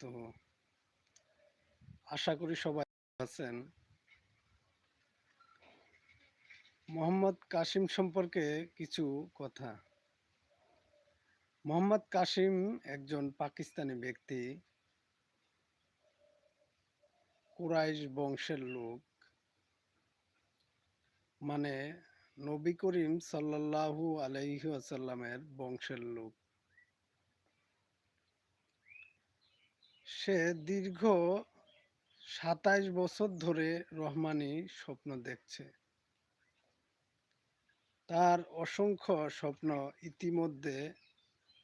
তো আশা করি সবাই আছেন। মোহাম্মদ কাসিম সম্পর্কে কিছু কথা। মোহাম্মদ কাসিম একজন পাকিস্তানি ব্যক্তি, কুরাইশ বংশের লোক। মানে নবী করিম সাল্লাল্লাহু আলাইহি আসাল্লামের বংশের লোক। সে দীর্ঘ সাতাইশ বছর ধরে রহমানি স্বপ্ন দেখছে। তার অসংখ্য স্বপ্ন ইতিমধ্যে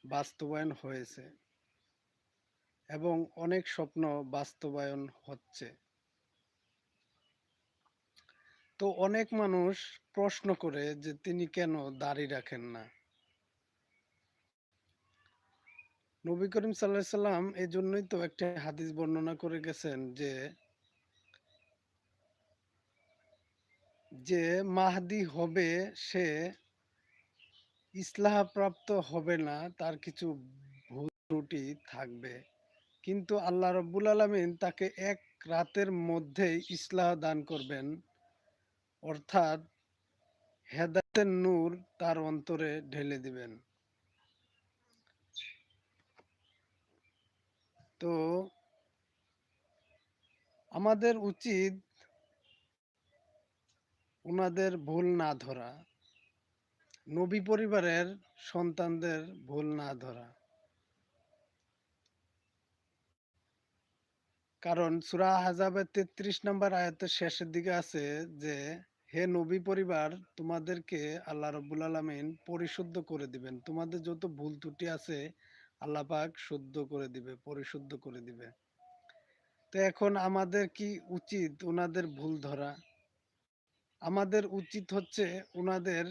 বাস্তবায়ন হয়েছে এবং অনেক স্বপ্ন বাস্তবায়ন হচ্ছে। তো অনেক মানুষ প্রশ্ন করে যে তিনি কেন দাড়ি রাখেন না? নবী করিম সাল্লাহ সাল্লাম এই জন্যই তো একটা হাদিস বর্ণনা করে গেছেন যে যে মাহদি হবে সে ইসলাহ প্রাপ্ত হবে না, তার কিছু ভুল থাকবে। কিন্তু আল্লাহ রব্বুল আলমিন তাকে এক রাতের মধ্যেই ইসলাহ দান করবেন। অর্থাৎ হেদায়তের নূর তার অন্তরে ঢেলে দিবেন। তো আমাদের উচিত ওনাদের ভুল না ধরা। নবী পরিবারের সন্তানদের ভুল না ধরা। কারণ সুরা হাজাবের তেত্রিশ নম্বর আয়াতের শেষের দিকে আছে যে, হে নবী পরিবার, তোমাদেরকে আল্লাহ রব্বুল আলমিন পরিশুদ্ধ করে দিবেন। তোমাদের যত ভুল ত্রুটি আছে আল্লাহ পাক শুদ্ধ করে দিবে, পরিশুদ্ধ করে দিবে। তো এখন আমাদের কি উচিত ওনাদের ভুল ধরা? আমাদের উচিত হচ্ছে ওনাদের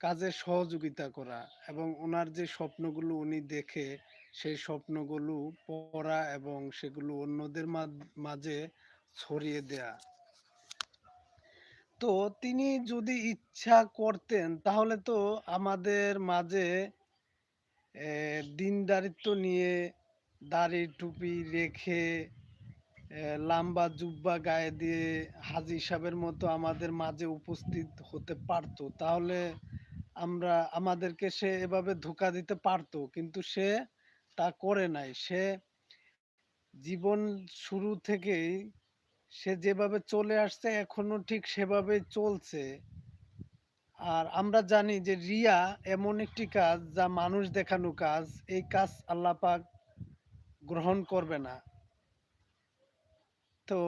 কাজে সহযোগিতা করা এবং ওনার যে স্বপ্নগুলো উনি দেখে সেই স্বপ্নগুলো পড়া এবং সেগুলো অন্যদের মাঝে ছড়িয়ে দেয়া। তো তিনি যদি ইচ্ছা করতেন তাহলে তো আমাদের মাঝে দিনদারিত্ব নিয়ে দাড়ি টুপি রেখে লাম্বা জুব্বা গায়ে দিয়ে হাজি সাহেবের মতো আমাদের মাঝে উপস্থিত হতে পারতো। তাহলে আমরা, আমাদেরকে সে এভাবে ধোকা দিতে পারতো, কিন্তু সে তা করে নাই। সে জীবন শুরু থেকেই সে যেভাবে চলে আসছে, এখনও ঠিক সেভাবে চলছে। আর আমরা জানি যে রিয়া এমন একটি কাজ যা মানুষ দেখানো কাজ। এই কাজ আল্লাহ পাক গ্রহণ করবে না। তো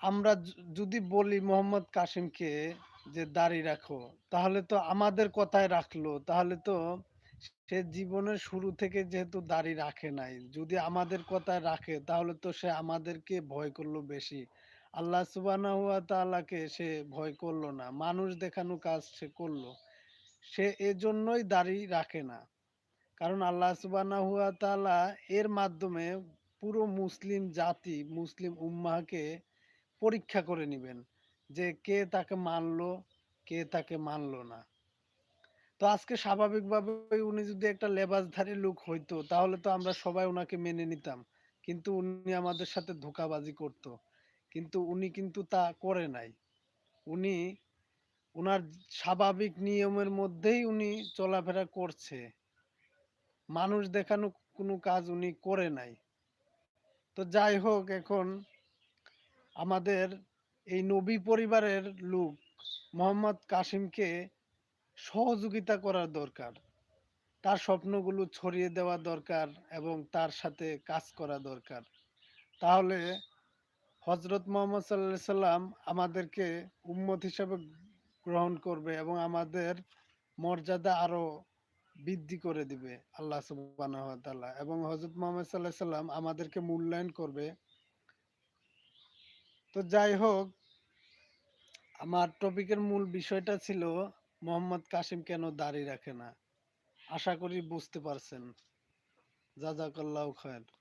আমরা যদি বলি মোহাম্মদ কাসিমকে যে দাড়ি রাখো, তাহলে তো আমাদের কথায় রাখল। তাহলে তো সে জীবনের শুরু থেকে যেহেতু দাড়ি রাখে নাই, যদি আমাদের কথায় রাখে, তাহলে তো সে আমাদেরকে ভয় করল বেশি। আল্লাহ সুবানাকে সে ভয় করল না। মানুষ দেখানো কাজ সে করল। সে এজন্যই দাড়ি রাখে না। কারণ আল্লাহ সুবানা এর মাধ্যমে পুরো মুসলিম জাতি, মুসলিম উম্মাহকে পরীক্ষা করে নিবেন যে কে তাকে মানলো, কে তাকে মানলো না। তো আজকে স্বাভাবিকভাবে উনি যদি একটা লেবাসধারী লোক হইতো, তাহলে তো আমরা সবাই ওনাকে মেনে নিতাম। কিন্তু উনি আমাদের সাথে ধোকাবাজি করত। কিন্তু উনি কিন্তু তা করে নাই। উনি উনার স্বাভাবিক নিয়মের মধ্যেই উনি চলাফেরা করছে। মানুষ দেখানো কোনো কাজ উনি করে নাই। তো যাই হোক, এখন আমাদের এই নবী পরিবারের লোক মোহাম্মদ কাসিমকে সহযোগিতা করার দরকার। তার স্বপ্নগুলো ছড়িয়ে দেওয়া দরকার এবং তার সাথে কাজ করা দরকার। তাহলে হজরত মোহাম্মদ সাল্লাহ সাল্লাম আমাদেরকে উম্মত হিসাবে গ্রহণ করবে এবং আমাদের মর্যাদা আরও বৃদ্ধি করে দিবে, আল্লাহ সুবাহ এবং হজরত মোহাম্মদ সাল্লাহ সাল্লাম আমাদেরকে মূল্যায়ন করবে। তো যাই হোক, আমার টপিকের মূল বিষয়টা ছিল মোহাম্মদ কাসিম কেন দাড়ি রাখে না? আশা করি বুঝতে পারছেন। জাজাকাল্লাহ খায়ের।